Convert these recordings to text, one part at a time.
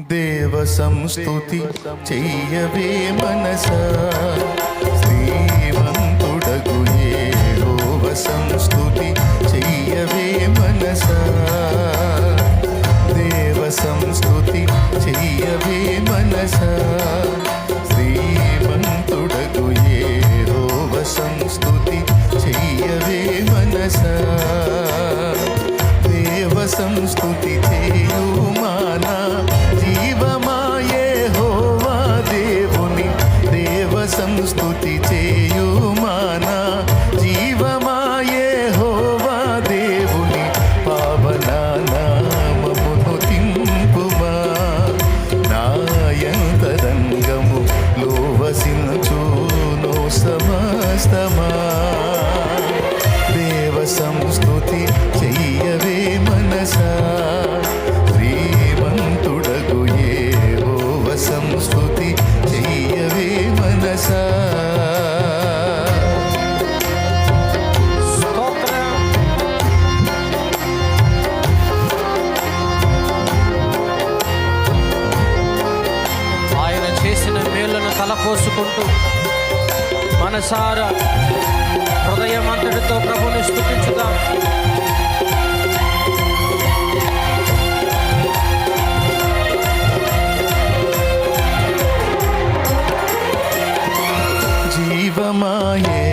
దేవ సంస్థుతి చెయ్యవే మనస. శ్రీవంతుడగు హోవ సంస్థుతి చెయ్యవే మనస. దేవ సంస్థుతి చెయ్యవే మనసా. మనసార హృదయం అంతటితో ప్రభుని స్థుతించుదాం జీవమాయే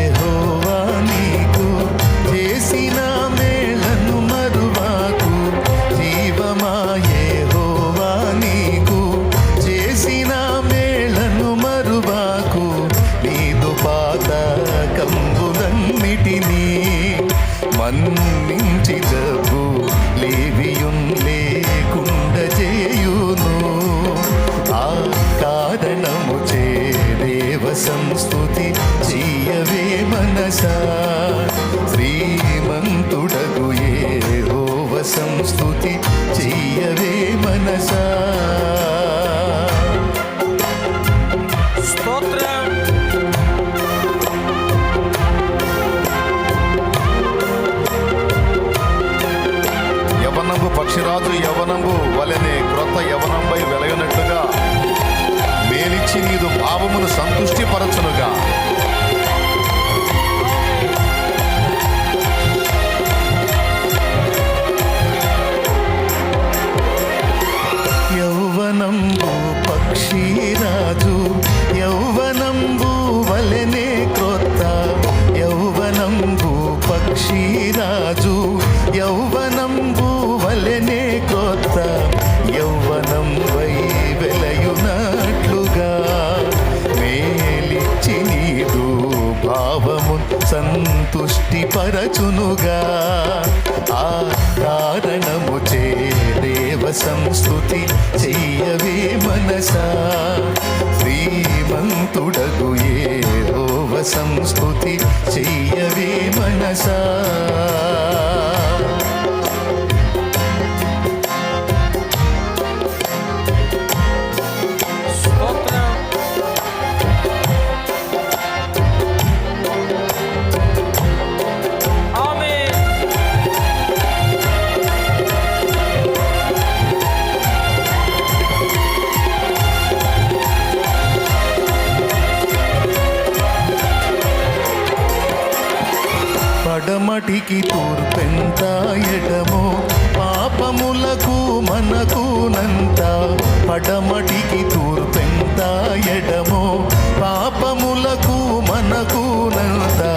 శ్రీమంతుడగు ఏ హోవ సంస్థుతి చెయ్యవే మనసా. పక్షిరాజు యవనము పక్షిరాజు సంతృష్టి పరచునుగా ఆ కారణము చేరేవ సంస్కృతి చెయ్యవే మనసా. శ్రీమంతుడగు ఏ సంస్కృతి చెయ్యవే మనసా. మటికి తోరు తూర్పెంతాయటమో పాపములకు మనకు మనకునంత. పడమటికి తూర్పెంతాయటమో పాపములకు మనకు నంతా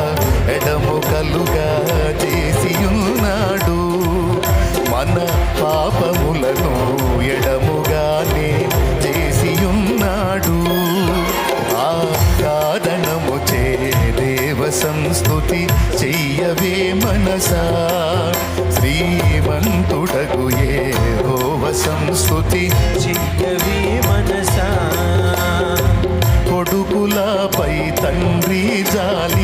స్తుతి చిక్కవి మనసా కొడుకులపై తండ్రి జాల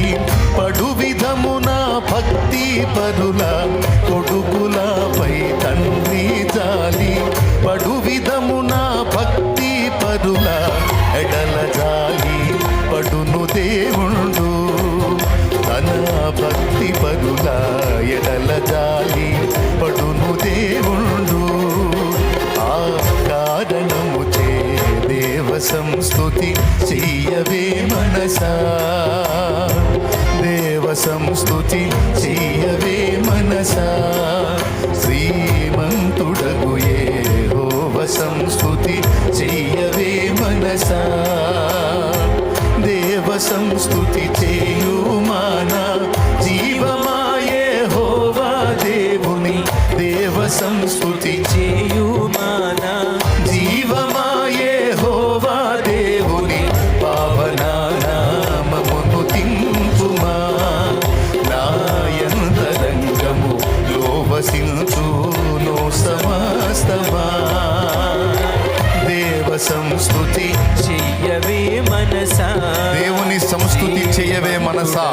స్థుతి చేయవే మనసా.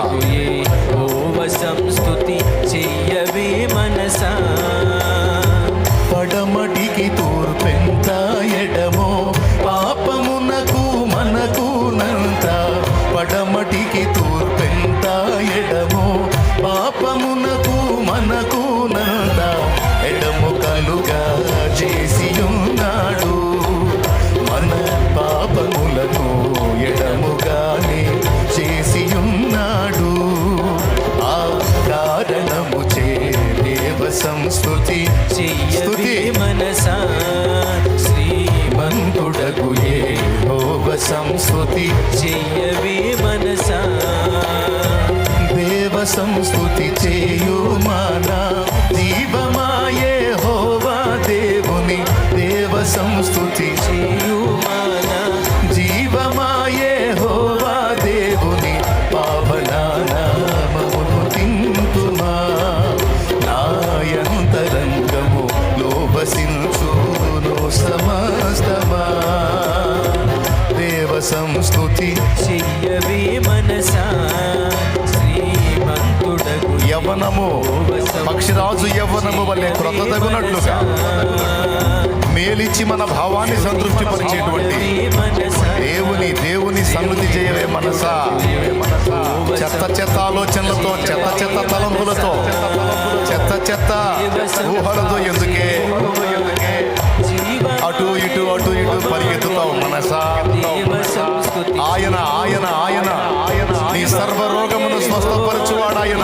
సంస్కృతి చెయ్యవే మనసా. దేవ సంస్కృతి చేయు మానా. మేలిచ్చి మన భావాన్ని సంతృప్తిపరిచేటువంటి దేవుని దేవుని సమృద్ధి చేయవే మనసా. చెత్త చెత్త ఆలోచనలతో చెత్త చెత్త తలంపులతో చెత్త చెత్త ఊహలతో ఎందుకే? అటు ఇటు అటు ఇటు పరిగెత్తుతావు మనసా. ఆయన ఆయన ఆయన ఆయన ఈ సర్వరోగమును స్వస్థపరచువాడాయన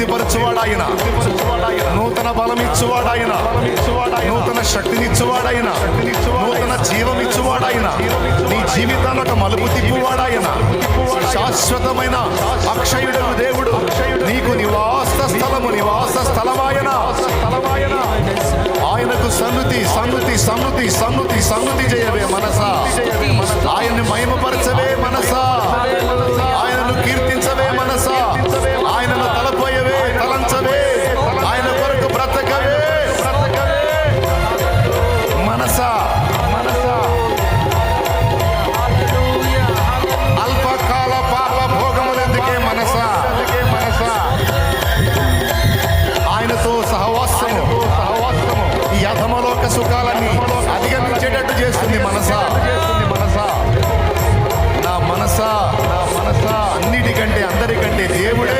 తృప్తిపరచువాడాయన నూతన బలం ఇచ్చువాడాయన నూతన శక్తిని ఇచ్చువాడాయన నూతన జీవం ఇచ్చువాడాయన నీ జీవితాన్ని ఒక మలుపు తిప్పువాడాయన. శాశ్వతమైన అక్షయుడు దేవుడు. అందరికంటే దేవుడే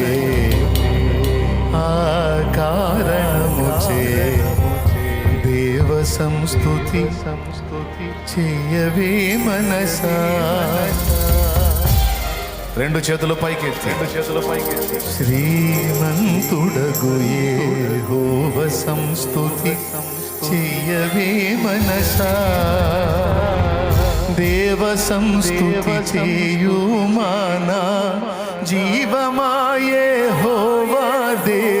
సంస్తుతి సంస్తుతి చేయవే మనసా. రెండు చేతులు పైకెత్తి. రెండు చేతులు పైకెత్తి. శ్రీమంతుడగు హోవ సంస్తుతి చెయ్యవే మనసా. దేవ సంస్తుతి చేయుమానా. జీవమాయే హోవా దేవుని